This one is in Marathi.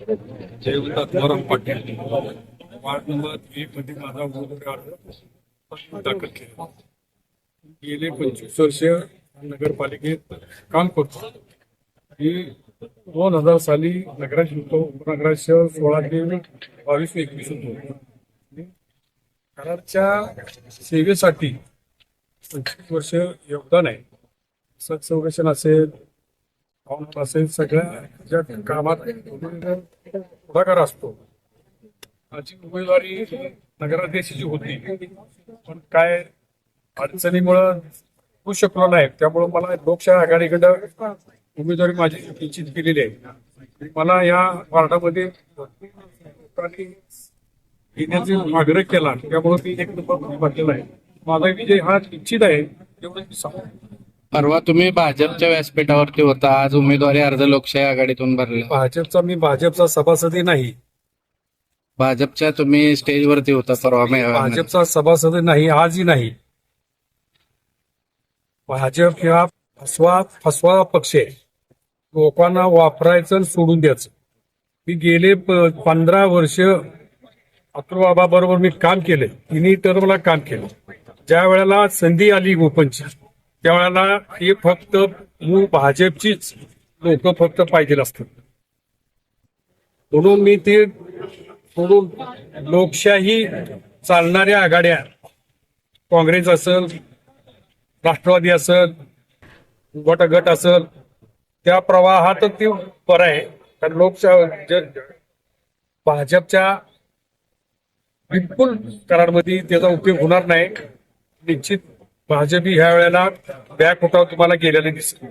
जयवंत आत्माराम पाटील. वार्ड नंबर एक मध्ये माझा उमेदवारी अर्ज दाखल केला गेले पंचवीस वर्ष नगरपालिकेत काम करतो. मी दोन हजार साली नगराध्यक्ष होतो. उपनगराध्यक्ष सोळा ते बावीस एकवीस होतो. कराडच्या सेवेसाठी पंचवीस वर्ष योगदान आहे. सत्संरक्षण असेल हवामान असेल सगळ्या ज्या कामात पुढाकार असतो. माझी उमेदवारी नगराध्यक्षाची होती. पण काय अडचणीमुळं होऊ शकलो नाही. त्यामुळं मला लोकशाही आघाडीकडं उमेदवारी माझी निश्चित केलेली आहे. मला या वार्डामध्ये लोकांनी येण्याचा आग्रह केला. त्यामुळे मी एक नंबर भरलेला आहे. माझा विजय हा निश्चित आहे तेवढं मी सांगतो. परवा तुम्ही भाजपच्या व्यासपीठावरती होता. आज उमेदवारी अर्ज लोकशाही आघाडीतून भरला. भाजपचा मी भाजपचा सभासदी नाही. भाजपच्या तुम्ही स्टेजवरती होता परवा मेळाव्यामध्ये. भाजपचा सभासद नाही आजही नाही. भाजप हा फसवा फसवा पक्ष. आहे लोकांना वापरायचं आणि सोडून द्यायचं. मी गेले पंधरा वर्ष अतुलबाबा बरोबर मी काम केलं. तिन्ही टर्मला काम केलं. ज्या वेळेला संधी आली ओपनची त्यावेळेला हे फक्त मूळ भाजपचीच लोक फक्त पाहिजे असतात. म्हणून मी ते सोडून लोकशाही चालणाऱ्या आघाड्या काँग्रेस असेल राष्ट्रवादी असेल गट गट असेल त्या प्रवाहात ते बरं आहे. कारण लोकशाही भाजपच्या बिलकुल करारमध्ये त्याचा उपयोग होणार नाही. निश्चित भाजप ह्या वेळेला बॅक उठाव तुम्हाला गेलेले दिसतो